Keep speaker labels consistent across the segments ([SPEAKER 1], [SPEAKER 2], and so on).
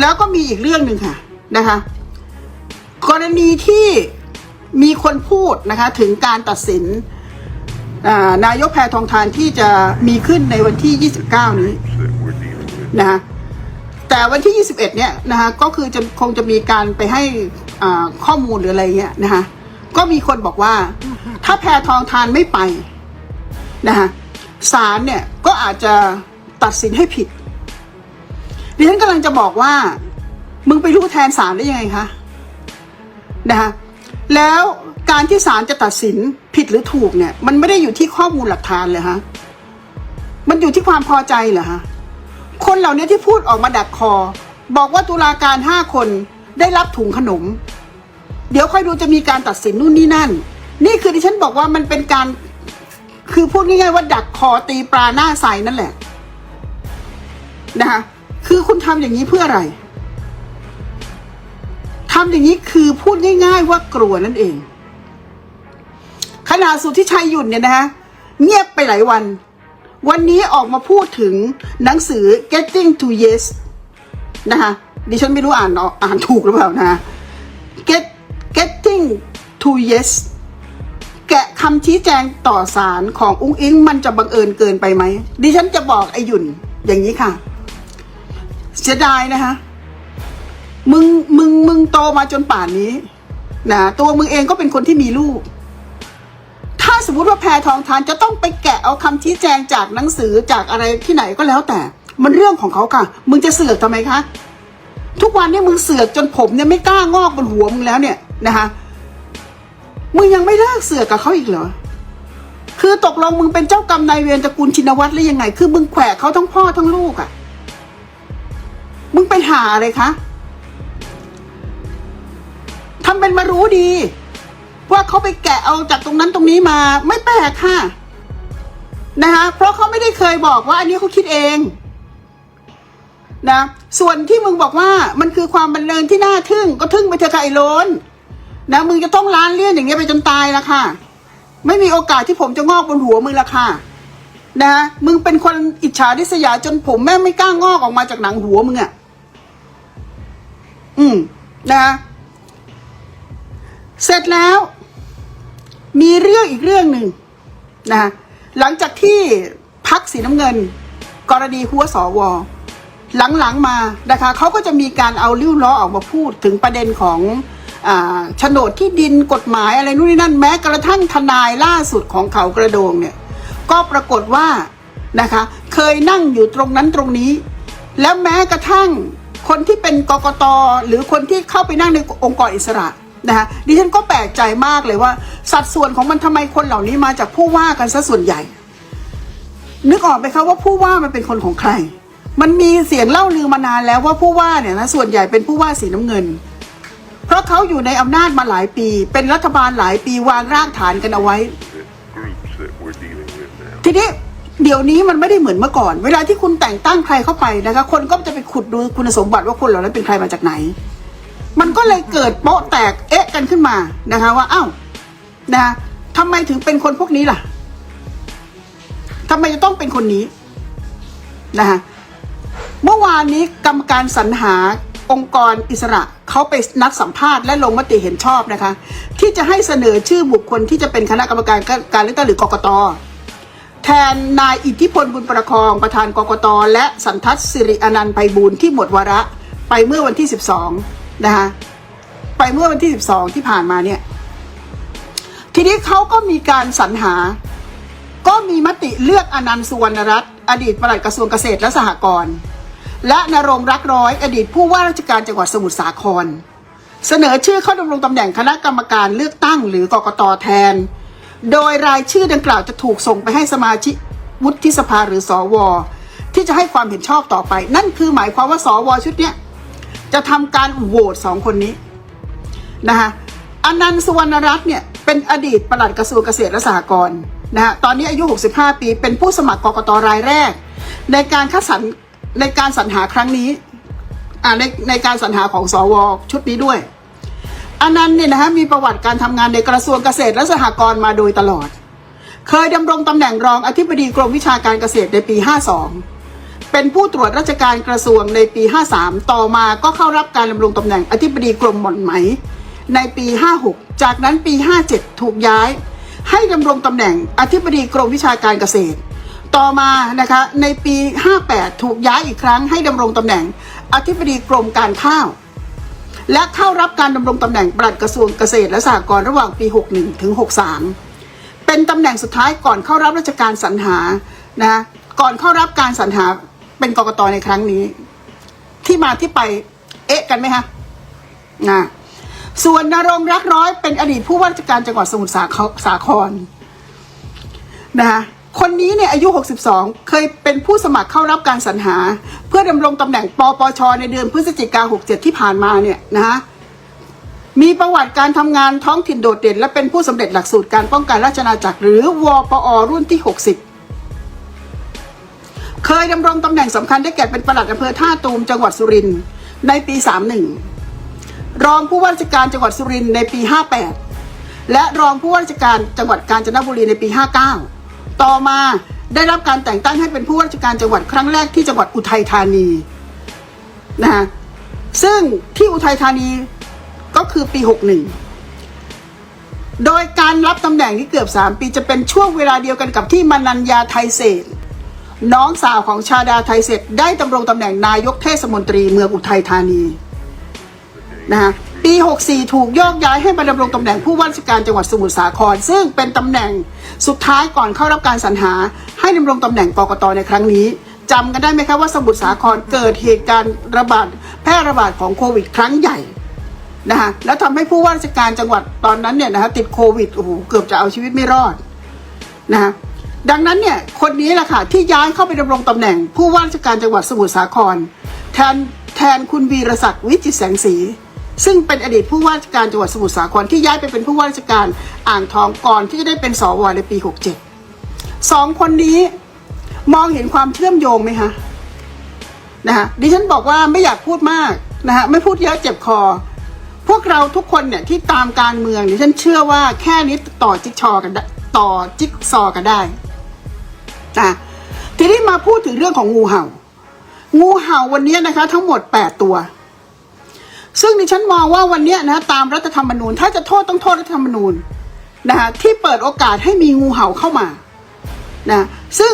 [SPEAKER 1] แล้วก็มีอีกเรื่องหนึ่งค่ะนะคะ กรณีที่มีคนพูดนะคะถึงการตัดสินนายกแพทองทานที่จะมีขึ้นในวันที่ 29 นี้นะคะแต่วันที่ 21 เนี่ยนะคะก็คือจะคงจะมีการไปให้ข้อมูลหรืออะไรเงี้ยนะคะก็มีคนบอกว่า ถ้าแพทองทานไม่ไปนะคะศาลเนี่ยก็อาจจะตัดสินให้ผิด ดิฉันกำลังจะบอกว่า มึงไปรู้แทนศาลได้ยังไงคะนะคะแล้วการที่ศาลจะตัดสินผิดหรือถูกเนี่ย มันไม่ได้อยู่ที่ข้อมูลหลักฐานเลยฮะมันอยู่ที่ความพอใจเหรอฮะคนเหล่านี้ที่พูดออกมาดักคอ บอกว่าตุลาการห้าคนได้รับถุงขนม เดี๋ยวค่อยดูจะมีการตัดสินนู่นนี่นั่น นี่คือที่ฉันบอกว่ามันเป็นการคือพูดง่ายๆว่าดักคอตีปลาหน้าใสนั่นแหละนะคะ คือคุณทำอย่างนี้เพื่ออะไรทำอย่างนี้คือพูดง่าย ๆ ว่ากลัวนั่นเองขนาดสุทธิชัยหยุ่นเนี่ยนะคะเงียบไปหลายวัน วันนี้ออกมาพูดถึงหนังสือ getting to yes นะคะดิฉันไม่รู้อ่านอ่านถูกหรือเปล่านะ get getting to yes แกะคำชี้แจงต่อสารของอุ้งอิงมันจะบังเอิญเกินไปไหม ดิฉันจะบอกไอหยุ่นอย่างนี้ค่ะ เสียดายนะคะมึงมึงมึงโตมาจนป่านนี้นะตัวมึงเองก็เป็นคนที่มีลูก ถ้าสมมติว่าแพทองทานจะต้องไปแกะเอาคำชี้แจงจากหนังสือจากอะไรที่ไหนก็แล้วแต่ มันเรื่องของเขาค่ะ มึงจะเสือกทำไมคะ ทุกวันนี้มึงเสือกจนผมเนี่ยไม่กล้างอกบนหัวมึงแล้วเนี่ยนะคะมึงยังไม่เลิกเสือกกับเขาอีกเหรอ คือตกลงมึงเป็นเจ้ากรรมนายเวรตระกูลชินวัตรหรือยังไง คือมึงแขวะเขาทั้งพ่อทั้งลูกอะ่ะ มึงไปหาอะไรคะทำเป็นมารู้ดี ว่าเขาไปแกะเอาจากตรงนั้นตรงนี้มา ไม่แปลกค่ะ นะคะ เพราะเขาไม่ได้เคยบอกว่า อันนี้เขาคิดเองนะส่วนที่มึงบอกว่ามันคือความบันเทิงที่น่าทึ่งก็ทึ่งไปเถอะค่ะไอ้โลนนะมึงจะต้องล้านเลี่ยนอย่างเงี้ยไปจนตายละค่ะ ไม่มีโอกาสที่ผมจะงอกบนหัวมึงละค่ะนะมึงเป็นคนอิจฉาดิษยาจนผมแม่ไม่กล้างอกออกมาจากหนังหัวมึงอะ่ะ อืมนะเสร็จแล้ว มีเรื่องอีกเรื่องหนึ่งนะหลังจากที่พักสีน้ำเงิน กรณีหัวสวหลังๆมานะคะเขาก็จะมีการเอาลิ้วล้อออกมาพูดถึงประเด็นของโฉนดที่ดินกฎหมายอะไรนู่นนี่นั่นแม้กระทั่งทนายล่าสุดของเขากระโดงเนี่ย ก็ปรากฏว่านะคะ เคยนั่งอยู่ตรงนั้นตรงนี้ แล้วแม้กระทั่ง คนที่เป็นกกตหรือคนที่เข้าไปนั่งในองค์กรอิสระนะคะดิฉันก็แปลกใจมากเลยว่า สัดส่วนของมันทำไมคนเหล่านี้มาจากผู้ว่ากันซะส่วนใหญ่ นึกออกไหมคะว่าผู้ว่ามันเป็นคนของใคร มันมีเสียงเล่าลือมานานแล้วว่าผู้ว่าเนี่ยนะส่วนใหญ่เป็นผู้ว่าสีน้ำเงิน เพราะเขาอยู่ในอำนาจมาหลายปี เป็นรัฐบาลหลายปีวางรากฐานกันเอาไว้
[SPEAKER 2] The groups that we're dealing with now.
[SPEAKER 1] ทีนี้ เดี๋ยวนี้มันไม่ได้เหมือนเมื่อก่อน เวลาที่คุณแต่งตั้งใครเข้าไปนะคะคนก็จะไปขุดดูคุณสมบัติว่าคนเหล่านั้นเป็นใครมาจากไหน มันก็เลยเกิดโป๊ะแตกเอ๊ะกันขึ้นมานะคะ ว่าอ้าวนะคะทำไมถึงเป็นคนพวกนี้ล่ะทำไมจะต้องเป็นคนนี้นะคะเมื่อวานนี้กรรมการสรรหาองค์กรอิสระเขาไปนัดสัมภาษณ์และลงมติเห็นชอบนะคะ ที่จะให้เสนอชื่อบุคคลที่จะเป็นคณะกรรมการการเลือกตั้งหรือกกต แทนนายอิทธิพลบุญประคองประธานกกต และสันทัศน์สิริอนันต์ไพบูลที่หมดวาระไปเมื่อวันที่ 12 นะคะไปเมื่อวันที่ 12 ที่ผ่านมาเนี่ย ทีนี้เขาก็มีการสรรหา ก็มีมติเลือกอนันต์สุวรรณรัตน์อดีตปลัดกระทรวงเกษตรและสหกรณ์และนรงรักร้อย อดีตผู้ว่าราชการจังหวัดสมุทรสาคร เสนอชื่อเข้าดำรงตำแหน่งคณะกรรมการเลือกตั้งหรือกกตแทน โดยรายชื่อดังกล่าวจะถูกส่งไปให้สมาชิกวุฒิสภาหรือสวที่จะให้ความเห็นชอบต่อไป นั่นคือหมายความว่าสวชุดเนี้ยจะทำการโหวตสองคนนี้นะคะอนันต์สุวรรณรัตน์เนี่ยเป็นอดีตปลัดกระทรวงเกษตรและสหกรณ์นะฮะตอนนี้อายุ 65 ปี เป็นผู้สมัครกรกตรายแรก ในการคัดสรรในการสรรหาครั้งนี้อ่าในในการสรรหาของสวชุดนี้ด้วย อนันต์เนี่ยนะฮะมีประวัติการทำงานในกระทรวงเกษตรและสหกรณ์มาโดยตลอด เคยดำรงตำแหน่งรองอธิบดีกรมวิชาการเกษตรในปี 52 เป็นผู้ตรวจราชการกระทรวงในปี 53 ต่อมาก็เข้ารับการดำรงตำแหน่งอธิบดีกรมหม่อนไหม ในปี 56 จากนั้นปี 57 ถูกย้าย ให้ดำรงตำแหน่งอธิบดีกรมวิชาการเกษตร ต่อมานะคะในปี 58 ถูกย้ายอีกครั้งให้ดำรงตำแหน่งอธิบดีกรมการข้าว และเข้ารับการดำรงตำแหน่งปลัดกระทรวงเกษตรและสหกรณ์ระหว่างปี 61 ถึง 63 เป็นตำแหน่งสุดท้ายก่อนเข้ารับราชการสรรหานะก่อนเข้ารับการสรรหาเป็นกกตในครั้งนี้ ที่มาที่ไปเอ๊ะกันไหมคะนะส่วนนรงรักร้อยเป็นอดีตผู้ว่าราชการจังหวัดสมุทรสาครสาครนะคะ คนนี้เนี่ยอายุ 62 เคยเป็นผู้สมัครเข้ารับการสรรหา เพื่อดำรงตำแหน่งปปช ในเดือนพฤศจิกา67 ที่ผ่านมาเนี่ยนะคะมีประวัติการทำงานท้องถิ่นโดดเด่น และเป็นผู้สำเร็จหลักสูตรการป้องกันราชอาณาจักร หรือวปอรุ่นที่ 60 เคยดำรงตำแหน่งสำคัญได้แก่เป็นปลัดอำเภอท่าตูมจังหวัดสุรินทร์ในปี 31 รองผู้ว่าราชการจังหวัดสุรินทร์ในปี 58 และรองผู้ว่าราชการจังหวัดกาญจนบุรีในปี 59 ต่อมาได้รับการแต่งตั้งให้เป็นผู้ว่าราชการจังหวัดครั้งแรกที่จังหวัดอุทัยธานีนะคะซึ่งที่อุทัยธานีก็คือปี 61 โดยการรับตำแหน่งที่เกือบ 3 ปีจะเป็นช่วงเวลาเดียวกันกับที่มนัญญาไทยเศรษน้องสาวของชาดาไทยเศรษได้ดำรงตำแหน่งนายกเทศมนตรีเมืองอุทัยธานีนะคะ ปี 64 ถูกโยกย้ายให้มาดำรงตำแหน่งผู้ว่าราชการจังหวัดสมุทรสาคร ซึ่งเป็นตำแหน่งสุดท้ายก่อนเข้ารับการสรรหา ให้ดำรงตำแหน่งกกตในครั้งนี้จำกันได้ไหมคะว่าสมุทรสาครเกิดเหตุการณ์ระบาดแพร่ระบาดของโควิด ครั้งใหญ่นะคะแล้วทำให้ผู้ว่าราชการจังหวัดตอนนั้นเนี่ยนะคะติดโควิดโอ้โหเกือบจะเอาชีวิตไม่รอดนะคะดังนั้นเนี่ยคนนี้แหละค่ะที่ย้ายเข้าไปดำรงตำแหน่ง ผู้ว่าราชการจังหวัดสมุทรสาคร แทนแทนคุณวีรศักดิ์วิจิตรแสงสี ซึ่งเป็นอดีตผู้ว่าราชการจังหวัดสมุทรสาครที่ย้ายไปเป็นผู้ว่าราชการอ่างทองก่อนที่จะได้เป็นสวในปี 67 สองคนนี้มองเห็นความเชื่อมโยงไหมคะนะคะดิฉันบอกว่าไม่อยากพูดมากนะคะไม่พูดเยอะเจ็บคอ พวกเราทุกคนเนี่ยที่ตามการเมืองดิฉันเชื่อว่าแค่นี้ต่อจิ๊กชอกันต่อจิ๊กซอกันได้นะทีนี้มาพูดถึงเรื่องของงูเห่า งูเห่าวันนี้นะคะ ทั้งหมด 8 ตัว ซึ่งดิฉันมองว่าวันนี้นะตามรัฐธรรมนูญ ถ้าจะโทษต้องโทษรัฐธรรมนูญนะคะที่เปิดโอกาสให้มีงูเห่าเข้ามานะซึ่ง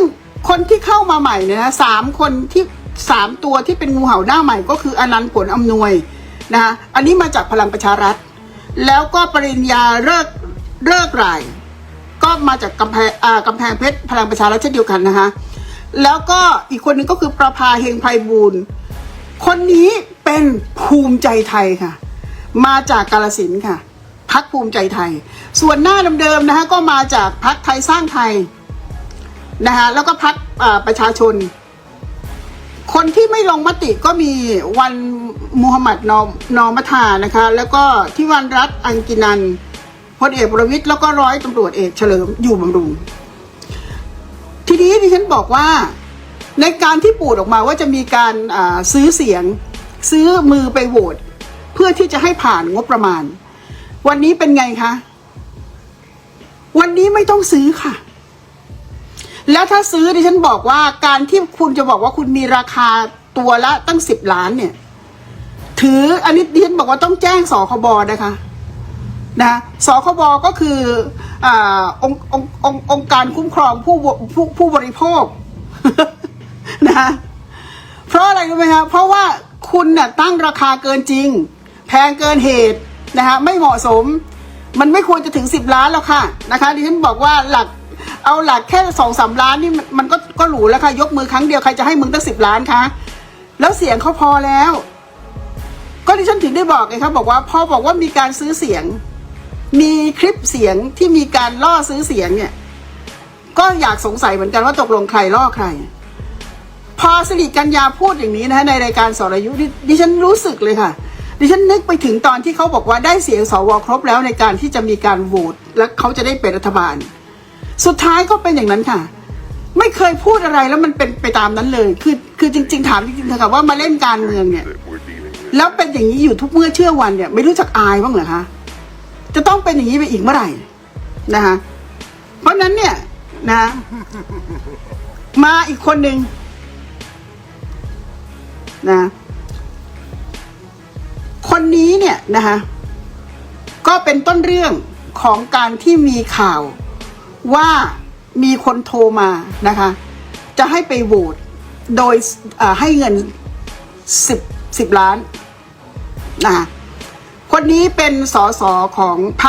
[SPEAKER 1] คนที่เข้ามาใหม่เนี่ยนะสามคนที่สามตัวที่เป็นงูเห่าหน้าใหม่ก็คืออนันต์ผลอำนวยนะคะอันนี้มาจากพลังประชารัฐ แล้วก็ปริญญาเลิกเลิกราย ก็มาจากกำแพงอ่ากำแพงเพชรพลังประชารัฐเช่นเดียวกันนะคะแล้วก็อีกคนหนึ่งก็คือประภาเฮงไพบูลย์คนนี้ เป็นภูมิใจไทยค่ะ มาจากกาลสินค่ะพักภูมิใจไทย ส่วนหน้าเดิมๆนะคะก็มาจากพักไทยสร้างไทยนะคะแล้วก็พักประชาชน คนที่ไม่ลงมติก็มีวันมูฮัมหมัดนอมนอมัทานะคะ แล้วก็ที่วันรัฐอังกินันพลเอกประวิตยแล้วก็ร้อยตำรวจเอกเฉลิมอยู่บำรุง ทีนี้ดิฉันบอกว่าในการที่ปูดออกมาว่าจะมีการซื้อเสียง ซื้อมือไปโหวตเพื่อที่จะให้ผ่านงบประมาณ วันนี้เป็นไงคะ วันนี้ไม่ต้องซื้อค่ะ แล้วถ้าซื้อดิฉันบอกว่าการที่คุณจะบอกว่าคุณมีราคาตัวละตั้งสิบล้านเนี่ย ถืออันนี้ดิฉันบอกว่าต้องแจ้งสคบนะคะนะสคบก็คืออาองค์องค์องค์องค์การคุ้มครองผู้บผู้ผู้บริโภคนะเพราะอะไรรู้ไหมครับเพราะว่า คุณน่ะตั้งราคาเกินจริง แพงเกินเหตุนะฮะไม่เหมาะสม มันไม่ควรจะถึงสิบล้านแล้วค่ะนะคะดิฉันบอกว่าหลักเอาหลักแค่สองสามล้านนี่มันมันก็ก็หรูแล้วค่ะยกมือครั้งเดียวใครจะให้มึงตั้งสิบล้านคะแล้วเสียงเขาพอแล้ว ก็ดิฉันถึงได้บอกไงครับบอกว่าพอบอกว่ามีการซื้อเสียง มีคลิปเสียงที่มีการล่อซื้อเสียงเนี่ย ก็อยากสงสัยเหมือนกันว่าตกลงใครล่อใคร พอสิริกัญญาพูดอย่างนี้นะฮะในรายการสรยุทธดิดิฉันรู้สึกเลยค่ะ ดิฉันนึกไปถึงตอนที่เขาบอกว่าได้เสียงสวครบแล้วในการที่จะมีการโหวตและเขาจะได้เป็นรัฐบาล สุดท้ายก็เป็นอย่างนั้นค่ะ ไม่เคยพูดอะไรแล้วมันเป็นไปตามนั้นเลย คือคือจริง ๆ ถามจริงๆเถอะค่ะว่ามาเล่นการเมืองเนี่ย แล้วเป็นอย่างนี้อยู่ทุกเมื่อเชื่อวันเนี่ย ไม่รู้จักอายบ้างเหรอคะจะต้องเป็นอย่างนี้ไปอีกเมื่อไหร่นะคะเพราะนั้นเนี่ยนะ มาอีกคนหนึ่ง นะ คนนี้เนี่ยนะคะก็เป็นต้นเรื่องของการที่มีข่าวว่ามีคนโทรมานะคะ จะให้ไปโหวตโดยให้เงินสิบสิบล้านนะคะคนนี้เป็นสสของพรรค